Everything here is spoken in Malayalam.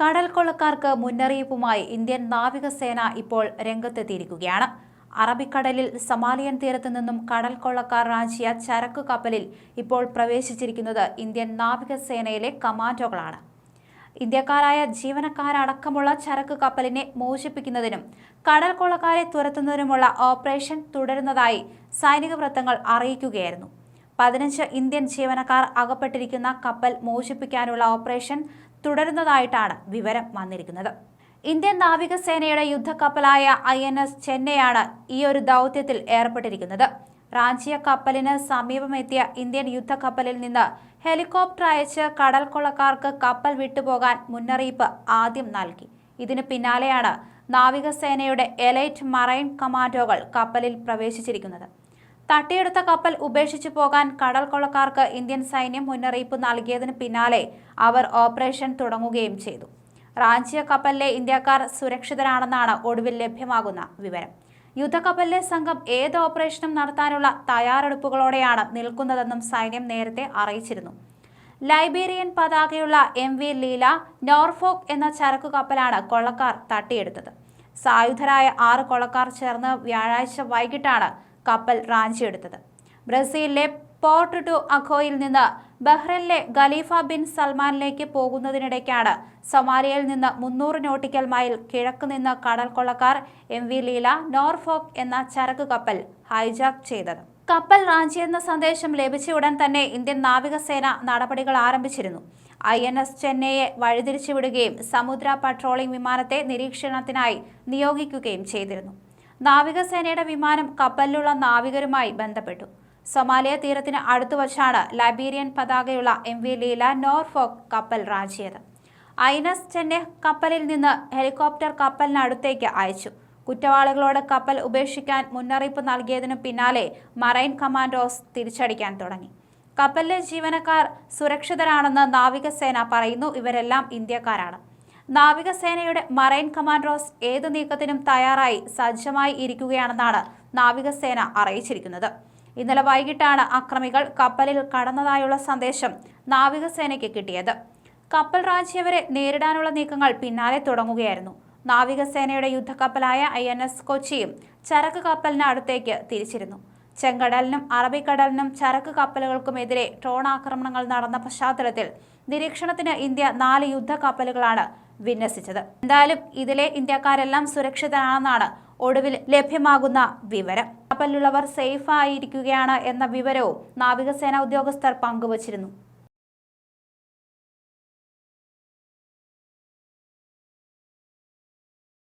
കടൽ കൊള്ളക്കാർക്ക് മുന്നറിയിപ്പുമായി ഇന്ത്യൻ നാവികസേന ഇപ്പോൾ രംഗത്തെത്തിയിരിക്കുകയാണ്. അറബിക്കടലിൽ സമാലിയൻ തീരത്ത് നിന്നും കടൽ കൊള്ളക്കാർ റാഞ്ചിയ ചരക്ക് കപ്പലിൽ ഇപ്പോൾ പ്രവേശിച്ചിരിക്കുന്നത് ഇന്ത്യൻ നാവികസേനയിലെ കമാൻഡോകളാണ്. ഇന്ത്യക്കാരായ ജീവനക്കാരടക്കമുള്ള ചരക്ക് കപ്പലിനെ മോചിപ്പിക്കുന്നതിനും കടൽ കൊള്ളക്കാരെ തുരത്തുന്നതിനുമുള്ള ഓപ്പറേഷൻ തുടരുന്നതായി സൈനിക വൃത്തങ്ങൾ അറിയിക്കുകയായിരുന്നു. പതിനഞ്ച് ഇന്ത്യൻ ജീവനക്കാർ അകപ്പെട്ടിരിക്കുന്ന കപ്പൽ മോചിപ്പിക്കാനുള്ള ഓപ്പറേഷൻ തുടരുന്നതായിട്ടാണ് വിവരം വന്നിരിക്കുന്നത്. ഇന്ത്യൻ നാവികസേനയുടെ യുദ്ധക്കപ്പലായ ഐ എൻ എസ് ചെന്നൈയാണ് ഈ ഒരു ദൗത്യത്തിൽ ഏർപ്പെട്ടിരിക്കുന്നത്. റാഞ്ചിയ കപ്പലിന് സമീപമെത്തിയ ഇന്ത്യൻ യുദ്ധക്കപ്പലിൽ നിന്ന് ഹെലികോപ്റ്റർ അയച്ച് കടൽക്കൊള്ളക്കാർക്ക് കപ്പൽ വിട്ടുപോകാൻ മുന്നറിയിപ്പ് ആദ്യം നൽകി. ഇതിന് പിന്നാലെയാണ് നാവികസേനയുടെ എലൈറ്റ് മറൈൻ കമാൻഡോകൾ കപ്പലിൽ പ്രവേശിച്ചിരിക്കുന്നത്. തട്ടിയെടുത്ത കപ്പൽ ഉപേക്ഷിച്ചു പോകാൻ കടൽ കൊള്ളക്കാർക്ക് ഇന്ത്യൻ സൈന്യം മുന്നറിയിപ്പ് നൽകിയതിന് പിന്നാലെ അവർ ഓപ്പറേഷൻ തുടങ്ങുകയും ചെയ്തു. റാഞ്ചിയ കപ്പലിലെ ഇന്ത്യക്കാർ സുരക്ഷിതരാണെന്നാണ് ഒടുവിൽ ലഭ്യമാകുന്ന വിവരം. യുദ്ധക്കപ്പലിലെ സംഘം ഏത് ഓപ്പറേഷനും നടത്താനുള്ള തയ്യാറെടുപ്പുകളോടെയാണ് നിൽക്കുന്നതെന്നും സൈന്യം നേരത്തെ അറിയിച്ചിരുന്നു. ലൈബേറിയൻ പതാകയുള്ള എം വി ലീല നോർഫോക്ക് എന്ന ചരക്കു കപ്പലാണ് കൊള്ളക്കാർ തട്ടിയെടുത്തത്. സായുധരായ ആറ് കൊള്ളക്കാർ ചേർന്ന് വ്യാഴാഴ്ച വൈകിട്ടാണ് കപ്പൽ റാഞ്ചിയെടുത്തത് ബ്രസീലിലെ പോർട്ട് ടു അഖോയിൽ നിന്ന് ബഹ്റൈനിലെ ഖലീഫ ബിൻ സൽമാനിലേക്ക് പോകുന്നതിനിടയ്ക്കാണ് സൊമാലിയയിൽ നിന്ന് മുന്നൂറ് നോട്ടിക്കൽ മൈൽ കിഴക്ക് നിന്ന് കടൽ കൊള്ളക്കാർ എം വി ലീല നോർഫോക്ക് എന്ന ചരക്ക് കപ്പൽ ഹൈജാക്ക് ചെയ്തത്. കപ്പൽ റാഞ്ചിയെന്ന സന്ദേശം ലഭിച്ച ഉടൻ തന്നെ ഇന്ത്യൻ നാവികസേന നടപടികൾ ആരംഭിച്ചിരുന്നു. ഐ എൻ എസ് ചെന്നൈയെ വഴിതിരിച്ചുവിടുകയും സമുദ്ര പട്രോളിംഗ് വിമാനത്തെ നിരീക്ഷണത്തിനായി നിയോഗിക്കുകയും ചെയ്തിരുന്നു. നാവികസേനയുടെ വിമാനം കപ്പലിലുള്ള നാവികരുമായി ബന്ധപ്പെട്ടു. സൊമാലിയ തീരത്തിന് അടുത്തു വച്ചാണ് ലൈബീരിയൻ പതാകയുള്ള എം വി ലീല നോർഫോക്ക് കപ്പൽ റാഞ്ചിയത്. ഐനസ് ചെന്നൈ കപ്പലിൽ നിന്ന് ഹെലികോപ്റ്റർ കപ്പലിനടുത്തേക്ക് അയച്ചു. കുറ്റവാളികളോട് കപ്പൽ ഉപേക്ഷിക്കാൻ മുന്നറിയിപ്പ് നൽകിയതിനു പിന്നാലെ മറൈൻ കമാൻഡോസ് തിരിച്ചടിക്കാൻ തുടങ്ങി. കപ്പലിലെ ജീവനക്കാർ സുരക്ഷിതരാണെന്ന് നാവികസേന പറയുന്നു. ഇവരെല്ലാം ഇന്ത്യക്കാരാണ്. നാവികസേനയുടെ മറൈൻ കമാൻഡോസ് ഏത് നീക്കത്തിനും തയ്യാറായി സജ്ജമായി ഇരിക്കുകയാണെന്നാണ് നാവികസേന അറിയിച്ചിരിക്കുന്നത്. ഇന്നലെ വൈകിട്ടാണ് അക്രമികൾ കപ്പലിൽ കടന്നതായുള്ള സന്ദേശം നാവികസേനയ്ക്ക് കിട്ടിയത്. കപ്പൽ രാജ്യവരെ നേരിടാനുള്ള നീക്കങ്ങൾ പിന്നാലെ തുടങ്ങുകയായിരുന്നു. നാവികസേനയുടെ യുദ്ധക്കപ്പലായ ഐ എൻ എസ് കൊച്ചിയും ചരക്ക് കപ്പലിന് അടുത്തേക്ക് തിരിച്ചിരുന്നു. ചെങ്കടലിനും അറബിക്കടലിനും ചരക്ക് കപ്പലുകൾക്കുമെതിരെ ഡ്രോൺ ആക്രമണങ്ങൾ നടന്ന പശ്ചാത്തലത്തിൽ നിരീക്ഷണത്തിന് ഇന്ത്യ നാല് യുദ്ധ കപ്പലുകളാണ് വിന്യസിച്ചത്. എന്തായാലും ഇതിലെ ഇന്ത്യക്കാരെല്ലാം സുരക്ഷിതരാണെന്നാണ് ഒടുവിൽ ലഭ്യമാകുന്ന വിവരം. കപ്പലിലുള്ളവർ സേഫ് ആയിരിക്കുകയാണ് എന്ന വിവരവും നാവികസേന ഉദ്യോഗസ്ഥർ പങ്കുവച്ചിരുന്നു.